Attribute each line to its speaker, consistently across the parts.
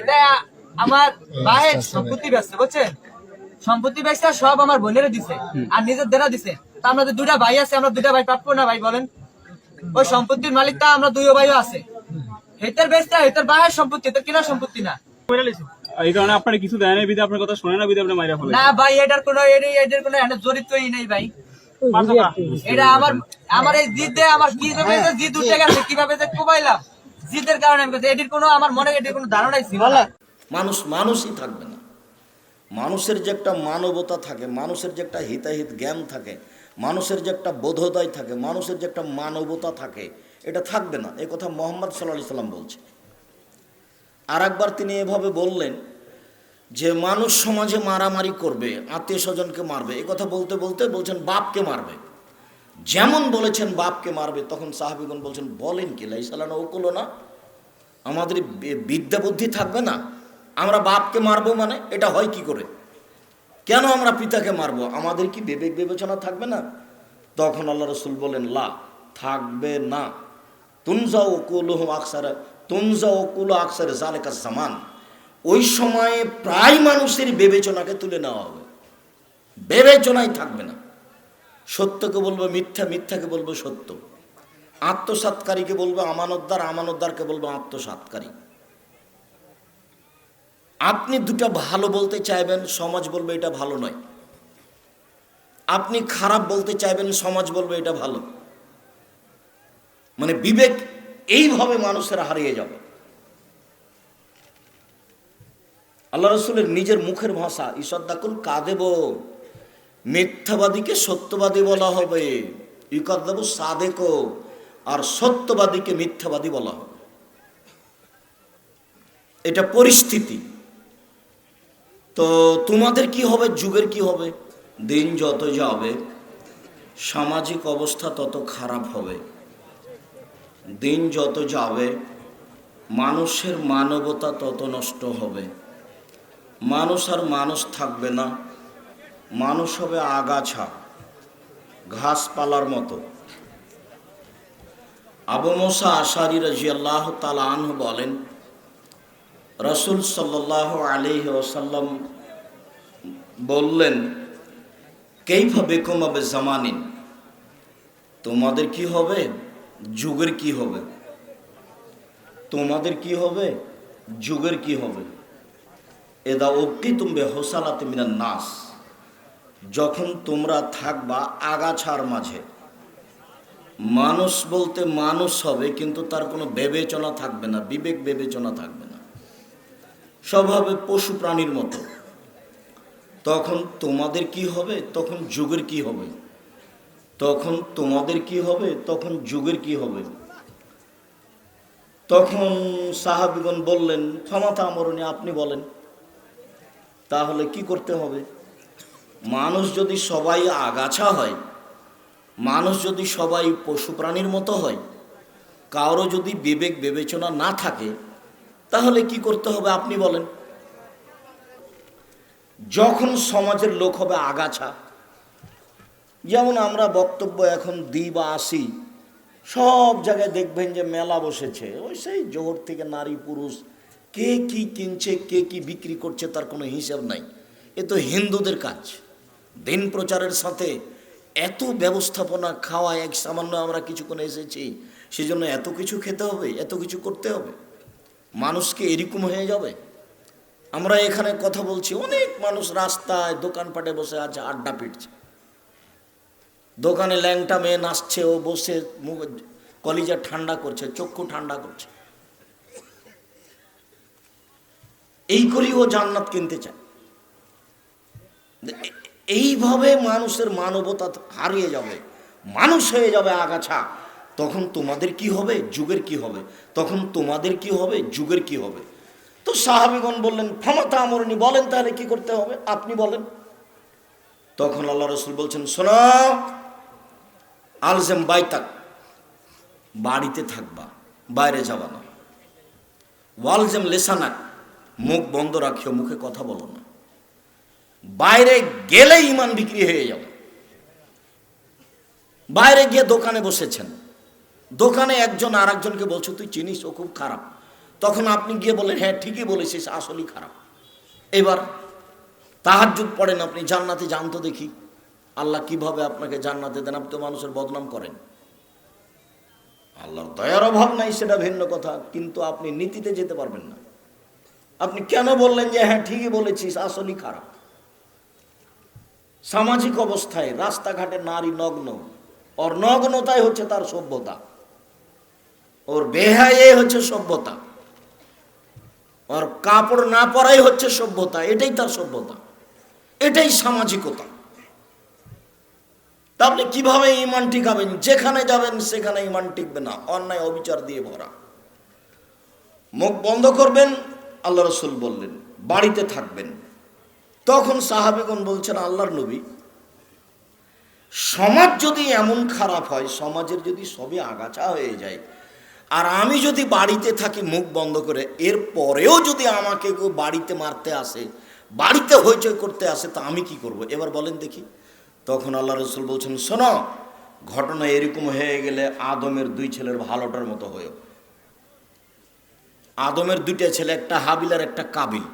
Speaker 1: এটা আমার ভাইয়ের সম্পত্তি ব্যস্ত বুঝছেন? সম্পত্তি ব্যবসা সব আমার বোনেরা দিছে আর নিজের দেনা দিছে। তা আমরা তো দুটা ভাই আছে আমরা দুটা ভাই প্রাপ্য না ভাই বলেন? ওই সম্পত্তির মালিকটা আমরা দুই ভাইও আছে। হেতার ব্যবসা হেতার ভাইয়ের সম্পত্তি হেতার কিনা সম্পত্তি না।
Speaker 2: এই কারণে আপনার কিছু দেয় না বিধে আপনার কথা শোনে না বিধে আপনি মাইরা ফেলে
Speaker 1: না ভাই এটার কোনো এটার এটার কোনো জড়িতই নেই ভাই। এটা আমার আমার এই জিদ দিয়ে আমার কি যে জিদ উঠে গেছে কীভাবে যে কোবাইলাম? জিদের কারণে আমি এটির কোনো আমার মনে এটির কোনো ধারণাই ছিল না।
Speaker 3: মানুষ মানুষই থাকবে না। মানুষের যে একটা মানবতা থাকে মানুষের যে একটা হিতাহিত জ্ঞান থাকে মানুষের যে একটা বোধোদয় থাকে মানুষের যে একটা মানবতা থাকে এটা থাকবে না। এই কথা মোহাম্মদ সাল্লাহ সাল্লাম বলছে। আর একবার তিনি এভাবে বললেন যে মানুষ সমাজে মারামারি করবে আত্মীয় স্বজনকে মারবে। এ কথা বলতে বলতে বলছেন বাপকে মারবে। যেমন বলেছেন বাপকে মারবে, তখন সাহাবিগুন বলছেন, বলেন কি লাইসালানা ওকুলো না, আমাদের বিদ্যা বুদ্ধি থাকবে না, আমরা বাপকে মারবো মানে এটা হয় কি করে? কেন আমরা পিতাকে মারবো? আমাদের কি বিবেক বিবেচনা থাকবে না? তখন আল্লাহ রসুল বলেন, লা, থাকবে না। তুনজা ওকুল আকসার, তুনজা ওকুল আকসার জালেকা জামান। ওই সময়ে প্রায় মানুষের বিবেচনাকে তুলে নেওয়া হবে। বিবেচনাই থাকবে না। সত্যকে বলব মিথ্যা, মিথ্যাকে বলব সত্য। আত্মসাৎকারীকে বলব আমানতদার, আমানতদারকে বলব আত্মসাৎকারী। আপনি দুটা ভালো বলতে চাইবেন, সমাজ বলবে এটা ভালো নয়। আপনি খারাপ বলতে চাইবেন, সমাজ বলবে এটা ভালো। মানে বিবেক এইভাবে মানুষের হারিয়ে যাবে। আল্লাহ রসুলের নিজের মুখের ভাষা ঈশ্বরদাকুল কাঁদেব মিথ্যাবাদীকে সত্যবাদী বলা হবে। ইকদ্দাবু সাদেকো, আর সত্যবাদীকে মিথ্যাবাদী বলা হবে। এটা পরিস্থিতি। তো তোমাদের কি হবে, যুগের কি হবে? দিন যত যাবে, সামাজিক অবস্থা তত খারাপ হবে। দিন যত যাবে, মানুষের মানবতা তত নষ্ট হবে। মানুষ আর মানুষ থাকবে না। মানুষ হবে আগাছা, ঘাসপালার মতো। আবু মোসা আশারি রাজি আল্লাহ তালাহ বলেন, রসুল সাল্লাহ আলিহ ওসাল্লাম বললেন কেইভাবে কমাবে জামানিন? তোমাদের কি হবে? যুগের কি হবে? তোমাদের কি হবে? যুগের কি হবে? এদা অব্দি তুমি হোসালাতে মিনার নাস। যখন তোমরা থাকবা আগাছার মাঝে। মানুষ বলতে মানুষ হবে, কিন্তু তার কোনো বিবেচনা থাকবে না, বিবেক বিবেচনা থাকবে না। সব হবে পশু প্রাণীর মতো। তখন তোমাদের কি হবে? তখন যুগের কি হবে? তখন তোমাদের কি হবে? তখন যুগের কি হবে? তখন সাহাবিগণ বললেন ক্ষমতা আমরণী আপনি বলেন। তাহলে কি করতে হবে? মানুষ যদি সবাই আগাছা হয়, মানুষ যদি সবাই পশু প্রাণীর মতো হয়, কারও যদি বিবেক বিবেচনা না থাকে, তাহলে কি করতে হবে আপনি বলেন? যখন সমাজের লোক হবে আগাছা, যেমন আমরা বক্তব্য এখন দিই বা আসি, সব জায়গায় দেখবেন যে মেলা বসেছে, ওই সেই জোহর থেকে নারী পুরুষ, কে কি কিনছে, কে কি বিক্রি করছে তার কোনো হিসাব নাই। এ তো হিন্দুদের কাজ। দিন প্রচারের সাথে এত ব্যবস্থাপনা খাওয়া এক সামান্য আমরা কিছুক্ষণ এসেছি, সেজন্য এত কিছু খেতে হবে, এত কিছু করতে হবে। মানুষকে এরকম হয়ে যাবে? আমরা এখানে কথা বলছি, অনেক মানুষ রাস্তায়, দোকানপাটে বসে আছে, আড্ডা পিটছে। দোকানে ল্যাংটা মেয়ে নাচছে, ও বসে কলিজা ঠান্ডা করছে, চক্ষু ঠান্ডা করছে। এই করেই ও জান্নাত কিনতে চায়। এইভাবে মানুষের মানবতা হারিয়ে যাবে, মানুষ হয়ে যাবে আগাছা। তখন তোমাদের কি হবে? যুগের কি হবে? তখন তোমাদের কি হবে? যুগের কি হবে? তো সাহাবিগণ বললেন ক্ষমতা আমরণী, বলেন তাহলে কি করতে হবে? আপনি বলেন। তখন আল্লাহ রসুল বলছেন, শোনো, আলজেম বাইতাক, বাড়িতে থাকবা, বাইরে যাবা না। ওয়ালজেম লেসানাক, মুখ বন্ধ রাখিও, মুখে কথা বলো না। বাইরে গেলে ইমান বিক্রি হয়ে যাবে। বাইরে গিয়ে দোকানে বসেছেন। দোকানে একজন আর একজনকে বলছো, তুই চিনিস, ও খুব খারাপ। তখন আপনি গিয়ে বলেন হ্যাঁ ঠিকই বলেছিস, আসলেই খারাপ। এবার তাহাজ্জুদ পড়েন আপনি, জান্নাতে জানতো দেখি। আল্লাহ কীভাবে আপনাকে জান্নাতে দেন? আপনি তো মানুষের বদনাম করেন। আল্লাহর দয়ার অভাব নাই, সেটা ভিন্ন কথা, কিন্তু আপনি নীতিতে যেতে পারবেন না। আপনি কেন বললেন যে হ্যাঁ ঠিকই বলেছিস, আসলেই খারাপ? সামাজিক অবস্থায়, রাস্তাঘাটে নারী নগ্ন। ওর নগ্নতাই হচ্ছে তার সভ্যতা। ওর বেহায়ে হচ্ছে সভ্যতা। ওর কাপড় না পরাই হচ্ছে সভ্যতা, এটাই তার সভ্যতা। এটাই সামাজিকতা। আপনি কীভাবে ইমান টিকাবেন? যেখানে যাবেন, সেখানে ইমান টিকবে না। অন্যায়, অবিচার দিয়ে ভরা। মুখ বন্ধ করবেন, আল্লাহ রসুল বললেন, বাড়িতে থাকবেন। তখন সাহাবিগণ বলছেন, আল্লাহর নবী, সমাজ যদি এমন খারাপ হয়, সমাজের যদি সবই আগাছা হয়ে যায়, আর আমি যদি বাড়িতে থাকি মুখ বন্ধ করে, এর পরেও যদি আমাকে কেউ বাড়িতে মারতে আসে, বাড়িতে হইচই করতে আসে, তা আমি কি করব? এবার বলেন দেখি। তখন আল্লাহ রসুল বলছেন, শোনো, ঘটনা এরকম হয়ে গেলে আদমের দুই ছেলের ভালোটার মতো হয়েও। আদমের দুইটা ছেলে, একটা হাবিল আর একটা কাবিল।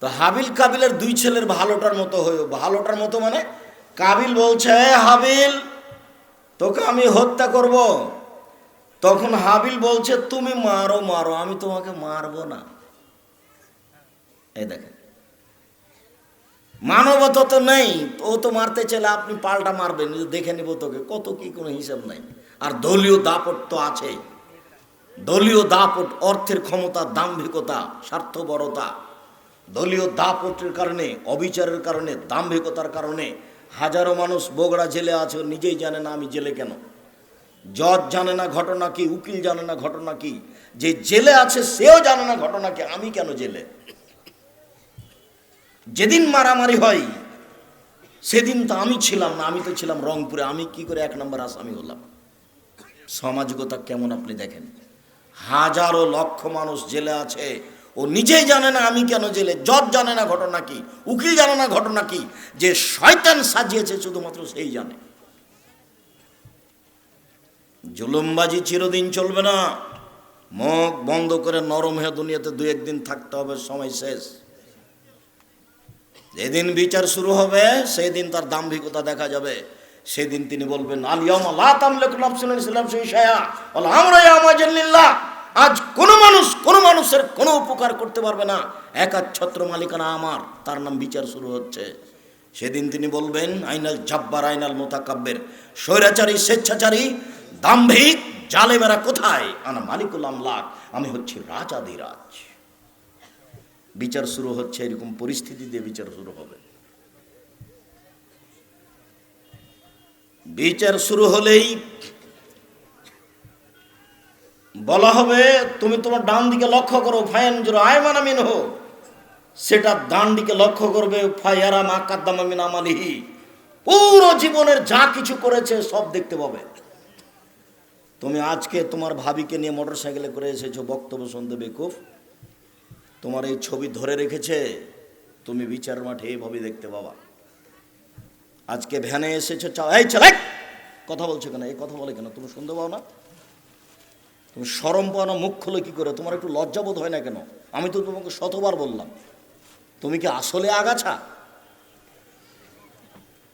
Speaker 3: তো হাবিল কাবিলের দুই ছেলের ভালোটার মতো হয়েও, ভালোটার মতো মানে কাবিল বলছে, "এ হাবিল, তোকে আমি হত্যা করব। তখন হাবিল বলছে, তুমি মারো মারো, আমি তোমাকে মারবো না। এই দেখেন। মানবতা তো নেই, ও তো মারতে চাইলে আপনি পাল্টা মারবেন দেখে নিব তোকে, কত কি কোনো হিসাব নাই। আর দলীয় দাপট তো আছে দলীয় দাপট, অর্থের ক্ষমতা, দাম্ভিকতা, স্বার্থপরতা। দলীয় দাপটের কারণে, অবিচারের কারণে, দাম্ভিকতার কারণে হাজারো মানুষ বগড়া জেলে আছে, নিজেই জানে না আমি জেলে কেন। জজ জানে না ঘটনা কি, উকিল জানে না ঘটনা কি, যে জেলে আছে সেও জানে না ঘটনা কি, আমি কেন জেলে? যেদিন মারামারি হয়, সেদিন তো আমি ছিলাম না, আমি তো ছিলাম রংপুরে, আমি কি করে এক নম্বর আসামি হলাম? সামাজিকতা কেমন আপনি দেখেন? হাজারো লক্ষ মানুষ জেলে আছে ও নিজেই জানে না আমি কেন জেলে, জজ জানে না ঘটনা কি, উকিল জানে না ঘটনা কি, যে শয়তান সাজিয়েছে শুধুমাত্র সেই জানে। জুলুমবাজি চিরদিন চলবে না। মুখ বন্ধ করে নরম হয়ে দুনিয়াতে দু একদিন থাকতে হবে, সময় শেষ। যেদিন বিচার শুরু হবে সেই দিন তার দাম্ভিকতা দেখা যাবে। সেদিন তিনি বলবেন আলিয়ামা লা তামলিকু নাফসুন ইসলাম শায়া ওয়াল আমরু ইয়ামা জাল্লিল্লাহ আজ কোনো মানুষ, কোনো মানুষের কোনো উপকার করতে পারবে না। একা ছত্র মালিকানা আমার, তার নাম বিচার শুরু হচ্ছে। সেদিন তিনি বলবেন, আইনাল জাব্বার, আইনাল মোতাকাব্বের। স্বৈরাচারী, স্বেচ্ছাচারী, দাম্ভিক, জালেমেরা কোথায়? আনা মালিকুল আমলাক, আমি হচ্ছি রাজাদিরাজ বিচার শুরু হচ্ছে, এরকম পরিস্থিতি দিয়ে বিচার শুরু হবে। বিচার শুরু হলেই বলা হবে, তুমি তোমার ডান দিকে লক্ষ্য করো ফায়ান জোর আয়মানা মিন হো সেটা ডান দিকে লক্ষ্য করবে ফায়ারা মা কাদ্দামা মিন আমালিহি। পুরো জীবনের যা কিছু করেছে, সব দেখতে পাবে। তুমি আজকে তোমার ভাবিকে নিয়ে মোটর সাইকেলে করে এসেছ, বক্তব্য শুনতে বেকুফ তোমার এই ছবি ধরে রেখেছে, তুমি বিচার মাঠে এইভাবে দেখতে পাবা। আজকে ভ্যানে এসেছ চাও এই ছেলে কথা বলছো কেন? এই কথা বলে কেন? তুমি শুনতে পাও না? তুমি সরম পাও না, মুখ খোলো কী করে? তোমার একটু লজ্জাবোধ হয় না কেন? আমি তো তোমাকে শতবার বললাম। তুমি কি আসলে আগাছা?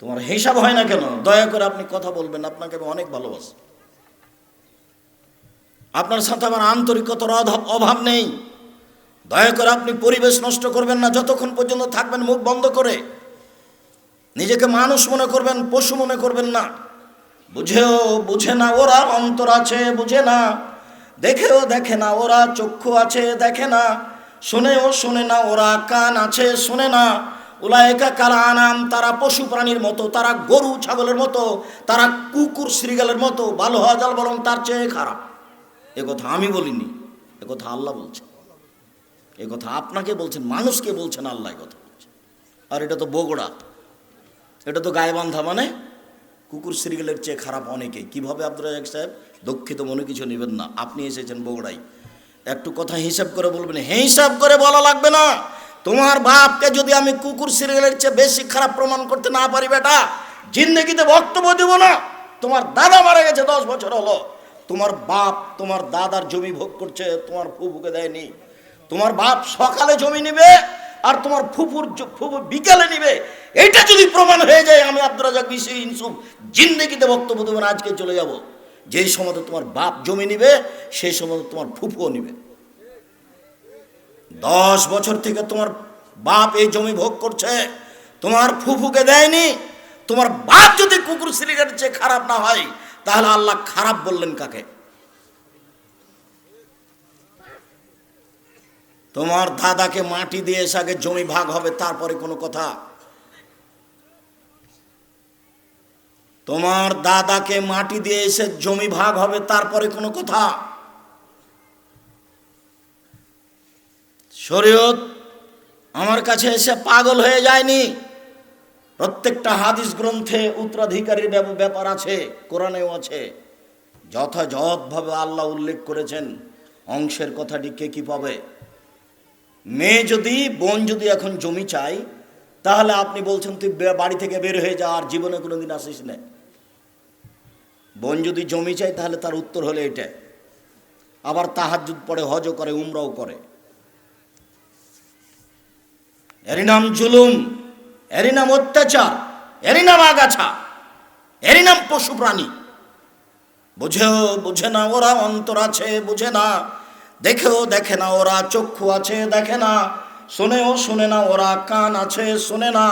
Speaker 3: তোমার হিসাব হয় না কেন? দয়া করে আপনি কথা বলবেন, আপনাকে আমি অনেক ভালোবাসি। আপনার সাথে আমার আন্তরিকতার অভাব নেই। দয়া করে আপনি পরিবেশ নষ্ট করবেন না, যতক্ষণ পর্যন্ত থাকবেন মুখ বন্ধ করে। নিজেকে মানুষ মনে করবেন, পশু মনে করবেন না। বুঝেও বুঝে না, ওরা অন্তর আছে, বুঝে না। দেখেও দেখে না, ওরা চক্ষু আছে, দেখে না। শুনেও শুনে না, ওরা কান আছে, শুনে না। উলায়কা কালা আনাম তারা পশু প্রাণীর মতো, তারা গরু ছাগলের মতো, তারা কুকুর শ্রীগালের মতো ভালো হওয়া যাল বরং তার চেয়ে খারাপ। এ কথা আমি বলিনি, এ কথা আল্লাহ বলছে। কথা আপনাকে বলছেন মানুষকে বলছেন আল্লাহ এ কথা বলছেন আর এটা তো বগুড়া, এটা তো গায়েবান্ধা মানে কুকুর সিরিয়ালের চেয়ে খারাপ অনেকে। কীভাবে আব্দুল রাজাক সাহেব দুঃখিত, মনে কিছু নেবেন না। আপনি এসেছেন বগুড়াই একটু কথা হিসাব করে বলবেন। হিসাব করে বলা লাগবে না। তোমার বাপকে যদি আমি কুকুর সিরিয়ালের চেয়ে বেশি খারাপ প্রমাণ করতে না পারি, বেটা, জিন্দগিতে বক্তব্য দেব না। তোমার দাদা মারা গেছে দশ বছর হলো। তোমার বাপ, তোমার দাদার জমি ভোগ করছে, তোমার ফুফুকে দেয়নি। তোমার বাপ সকালে জমি নেবে আর তোমার ফুফুর ফুফু বিকালে নিবে। এটা যদি প্রমাণ হয়ে যায়, আমি আব্দুর রাজাক বিশি ইনসুফ, জিন্দেগিতে বক্তব্য দেবেন আজকে চলে যাব। যেই সময় তোমার বাপ জমি নিবে, সেই সময় তোমার ফুফুও নিবে। দশ বছর থেকে তোমার বাপ এই জমি ভোগ করছে, তোমার ফুফুকে দেয়নি, তোমার বাপ যদি কুকুর সিলিগারের চেয়ে খারাপ না হয়, তাহলে আল্লাহ খারাপ বললেন কাকে? তোমার দাদাকে মাটি দিয়ে এসে আগে জমি ভাগ হবে, তারপরে কোনো কথা। তোমার দাদাকে মাটি দিয়ে এসে জমি ভাগ হবে, তারপরে কোনো কথা। শরীয়ত আমার কাছে এসে পাগল হয়ে যায়নি। প্রত্যেকটা হাদিস গ্রন্থে উত্তরাধিকারীর ব্যাপ- ব্যাপার আছে, কোরআনেও আছে। যথাযথভাবে আল্লাহ উল্লেখ করেছেন, অংশের কথাটি কে কি পাবে? মেয়ে যদি, বোন যদি এখন জমি চাই তাহলে আপনি বলছেন, তুই বাড়ি থেকে বের হয়ে যা, আর জীবনে কোনোদিন আসিস না। বোন যদি জমি চাই তাহলে তার উত্তর হলে এটা। আবার তাহাজুদ পড়ে হজও করে, উমরাও করে। এরই নাম জুলুম, এরই নাম অত্যাচার, এরই নাম আগাছা, এরই নাম পশু প্রাণী। বুঝেও বুঝে না ওরা, অন্তর আছে বুঝে না। দেখেও দেখে না ওরা, চক্ষু আছে দেখে না। শোনেও শোনে না, ওরা কান আছে, শোনে না।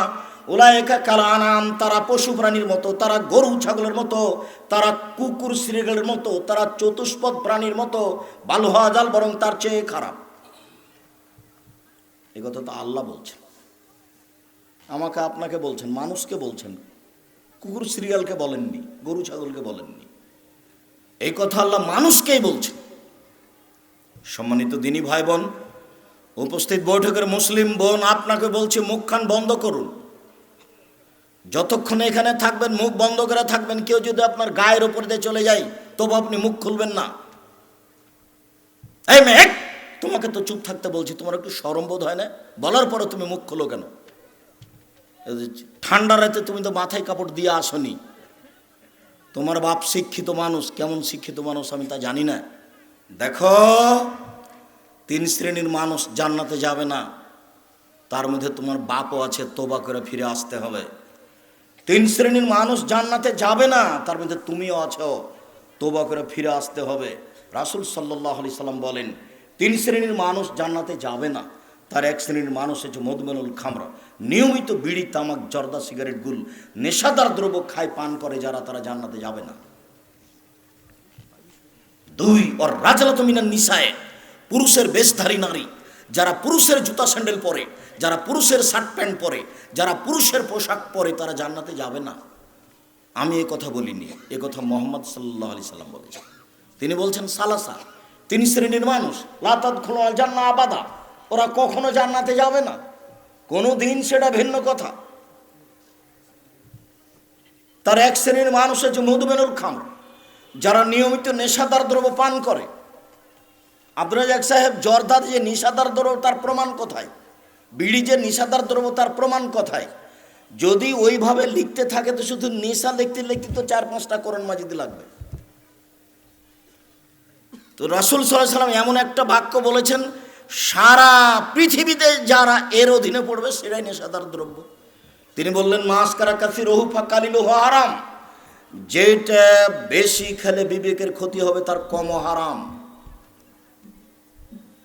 Speaker 3: ওরা একা কালানাম, তারা পশু প্রাণীর মতো, তারা গরু ছাগলের মতো, তারা কুকুর শ্রীগলের মতো, তারা চতুষ্পদ প্রাণীর মতো, বালু হওয়া জাল বরং তার চেয়ে খারাপ। এ কথা তো আল্লাহ বলছেন। আমাকে আপনাকে বলছেন, মানুষকে বলছেন, কুকুর সিরিয়ালকে বলেননি, গরু ছাগলকে বলেননি। এই কথা আল্লাহ মানুষকেই বলছেন। সম্মানিত দিনী ভাই বোন উপস্থিত বৈঠকের মুসলিম বোন আপনাকে বলছে, মুখখান বন্ধ করুন। যতক্ষণ এখানে থাকবেন, মুখ বন্ধ করে থাকবেন, কেউ যদি আপনার গায়ের ওপর দিয়ে চলে যায়, তবু আপনি মুখ খুলবেন না। এই মেঘ তোমাকে তো চুপ থাকতে বলছি, তোমার একটু সরম বোধ হয় না? বলার পরে তুমি মুখ খোলো কেন? ঠান্ডা রাতে তুমি তো মাথায় কাপড় দিয়ে আসনি। তোমার বাপ শিক্ষিত মানুষ, কেমন শিক্ষিত মানুষ আমি তা জানি না। দেখো তিন শ্রেণির মানুষ জান্নাতে যাবে না। তার মধ্যে তোমার বাপও আছে, তোবা করে ফিরে আসতে হবে। তিন শ্রেণির মানুষ জান্নাতে যাবে না, তার মধ্যে তুমিও আছো, তোবা করে ফিরে আসতে হবে। রাসুল সাল্লাহ আলি সাল্লাম বলেন, তিন শ্রেণির মানুষ জান্নাতে যাবে না। তার এক শ্রেণির মানুষ হচ্ছে মধুমেনুল খামরা। নিয়মিত বিড়ি, তামাক, জর্দা, সিগারেট, গুল, নেশাদার দ্রব্য খায়, পান করে যারা, তারা জান্নাতে যাবে না। দুই, ওর রাজালত মিনার নিশায় পুরুষের বেশধারী নারী, যারা পুরুষের জুতা স্যান্ডেল পরে, যারা পুরুষের শার্ট প্যান্ট পরে, যারা পুরুষের পোশাক পরে, তারা জান্নাতে যাবে না। আমি এ কথা বলিনি, এ কথা মোহাম্মদ সাল্লাহ আলি সাল্লাম বলেছেন। তিনি বলছেন, সালাসা, তিনি শ্রেণির মানুষ লাতাত খুলো জান্না আবাদা, ওরা কখনো জান্নাতে যাবে না। কোনো দিন সেটা ভিন্ন কথা। তার এক শ্রেণির মানুষ হচ্ছে মধুমেনুল খামর, যারা নিয়মিত নেশাদার দ্রব্য পান করে আব্দুল রাজাক সাহেব জর্দার যে নিশাদার দ্রব্য, তার প্রমাণ কোথায়? বিড়ি যে নিশাদার দ্রব্য, তার প্রমাণ কোথায়? যদি ওইভাবে লিখতে থাকে, তো শুধু নেশা লিখতে লিখতে তো চার পাঁচটা করণ মাজিতে লাগবে। তো রাসুল সাল্লাম এমন একটা বাক্য বলেছেন, সারা পৃথিবীতে যারা এর অধীনে পড়বে সেটাই নেশাদার দ্রব্য। তিনি বললেন মাস কারা কাফি রহুফা কালিলুহ হারাম। যেটা বেশি খেলে বিবেকের ক্ষতি হবে, তার কম হারাম।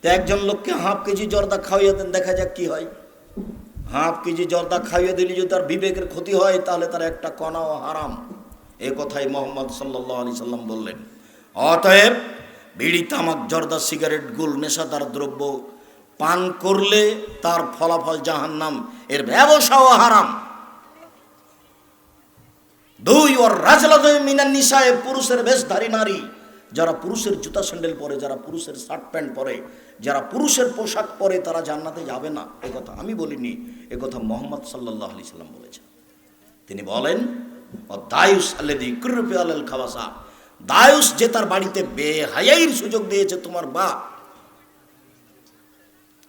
Speaker 3: তো একজন লোককে হাফ কেজি জর্দা খাওয়াইয়া দেন, দেখা যাক কি হয়। হাফ কেজি জর্দা খাইয়ে দিলে যদি তার বিবেকের ক্ষতি হয়, তাহলে তার একটা কণাও হারাম। এ কথাই মোহাম্মদ সাল্লাহ আলি সাল্লাম বললেন। অতএব বিড়ি, তামাক, জর্দা, সিগারেট গুল নেশাদার দ্রব্য পান করলে তার ফলাফল জাহান্নাম, এর ব্যবসাও হারাম। দুই ওর রাজলাদয় মিনান নিশায় পুরুষের বেশধারী নারী যারা পুরুষের জুতা স্যান্ডেল পরে, যারা পুরুষের শার্ট প্যান্ট পরে, যারা পুরুষের পোশাক পরে, তারা জান্নাতে যাবে না। এ কথা আমি বলিনি, এ কথা মোহাম্মদ সাল্লাহ আলি সাল্লাম বলেছেন। তিনি বলেন ও দায়ুস আলেদি কুরুপে আল খাওয়াসা দায়ুস যে তার বাড়িতে বেহায়াইয়ের সুযোগ দিয়েছে তোমার বা